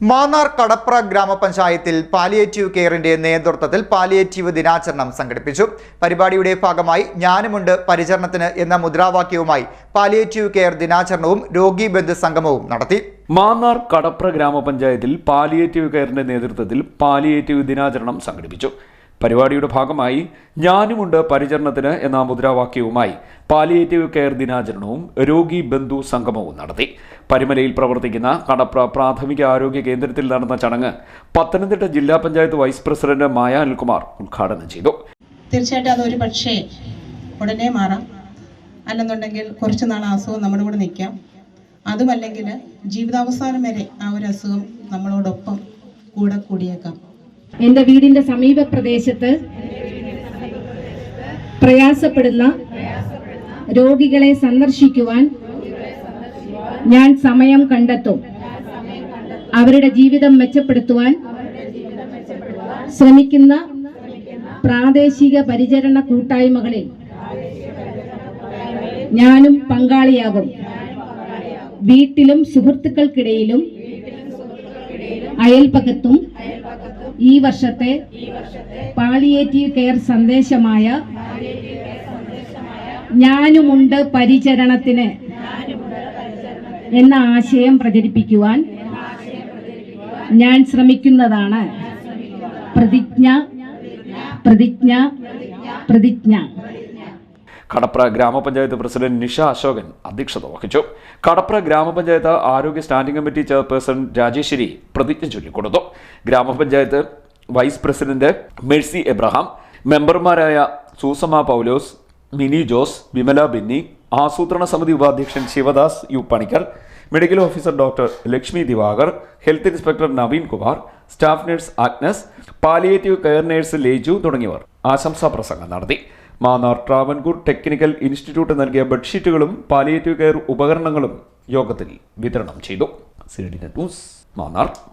മാന്നാർ കടപ്ര ഗ്രാമപഞ്ചായത്തിൽ പാലിയേറ്റീവ് കെയറിന്റെ നേതൃത്വത്തിൽ പാലിയേറ്റീവ് ദിനാചരണം സംഘടിപ്പിച്ചു. പരിപാടിയുടെ ഭാഗമായി ഞാനുമുണ്ട് പരിചരണത്തിന് എന്ന മുദ്രാവാക്യവുമായി പാലിയേറ്റീവ് കെയർ ദിനാചരണവും രോഗി ബന്ധു സംഗമവും നടത്തി. മാന്നാർ കടപ്ര ഗ്രാമപഞ്ചായത്തിൽ പാലിയേറ്റീവ് കെയറിന്റെ നേതൃത്വത്തിൽ പാലിയേറ്റീവ് ദിനാചരണം സംഘടിപ്പിച്ചു. പരിപാടിയുടെ ഭാഗമായി ഞാനുമുണ്ട് പരിചരണത്തിന് എന്ന മുദ്രാവാക്യവുമായി പാലിയേറ്റീവ് കെയർ ദിനാചരണവും രോഗി ബന്ധു സംഗമവും നടത്തി. പരിമലയിൽ പ്രവർത്തിക്കുന്ന കടപ്ര പ്രാഥമിക ആരോഗ്യ കേന്ദ്രത്തിൽ നടന്ന ചടങ്ങ് പത്തനംതിട്ട ജില്ലാ പഞ്ചായത്ത് വൈസ് പ്രസിഡന്റ് മായ അനിൽകുമാർ ഉദ്ഘാടനം ചെയ്തു. തീർച്ചയായിട്ടും അതൊരു പക്ഷേ ഉടനെ മാറാം. അല്ലെന്നുണ്ടെങ്കിൽ കുറച്ച് നാൾ അസുഖം നമ്മുടെ കൂടെ നിൽക്കാം. അതുമല്ലെങ്കിൽ ജീവിതാവസാനം വരെ ആ ഒരു അസുഖം നമ്മളോടൊപ്പം കൂടെ കൂടിയേക്കാം. എന്റെ വീടിന്റെ സമീപ പ്രദേശത്ത് പ്രയാസപ്പെടുന്ന രോഗികളെ സന്ദർശിക്കുവാൻ ഞാൻ സമയം കണ്ടെത്തും. അവരുടെ ജീവിതം മെച്ചപ്പെടുത്തുവാൻ ശ്രമിക്കുന്ന പ്രാദേശിക പരിചരണ കൂട്ടായ്മകളിൽ ഞാനും പങ്കാളിയാകും. വീട്ടിലും സുഹൃത്തുക്കൾക്കിടയിലും അയൽപക്കത്തും ഈ വർഷത്തെ പാലിയേറ്റീവ് കെയർ സന്ദേശമായ ഞാനുമുണ്ട് പരിചരണത്തിന് എന്ന ആശയം പ്രചരിപ്പിക്കുവാൻ ഞാൻ ശ്രമിക്കുന്നതാണ്. പ്രതിജ്ഞ പ്രതിജ്ഞ പ്രതിജ്ഞ. കടപ്ര ഗ്രാമപഞ്ചായത്ത് പ്രസിഡന്റ് നിഷ അശോകൻ അധ്യക്ഷത വഹിച്ചു. കടപ്ര ഗ്രാമപഞ്ചായത്ത് ആരോഗ്യ സ്റ്റാൻഡിംഗ് കമ്മിറ്റി ചെയർപേഴ്സൺ രാജേശ്വരി പ്രതിജ്ഞ ചൊല്ലിക്കൊടുത്തു. ഗ്രാമപഞ്ചായത്ത് വൈസ് പ്രസിഡന്റ് മെഴ്സി എബ്രഹാം മെമ്പർമാരായ സൂസമ പൗലോസ് മിനി ജോസ് വിമല ബിന്നി ആസൂത്രണ സമിതി ഉപാധ്യക്ഷൻ Shivadas U Panicker medical officer doctor Lakshmi Divakar health inspector Naveen Kumar staff nurse Agnes palliative care nurse Leju തുടങ്ങിയവർ ആശംസാ പ്രസംഗം നടത്തി. മാന്നാർ ട്രാവൻകൂർ ടെക്നിക്കൽ ഇൻസ്റ്റിറ്റ്യൂട്ട് നൽകിയ ബെഡ്ഷീറ്റുകളും പാലിയേറ്റീവ് കെയർ ഉപകരണങ്ങളും യോഗത്തിൽ വിതരണം ചെയ്തു. C news Mannar.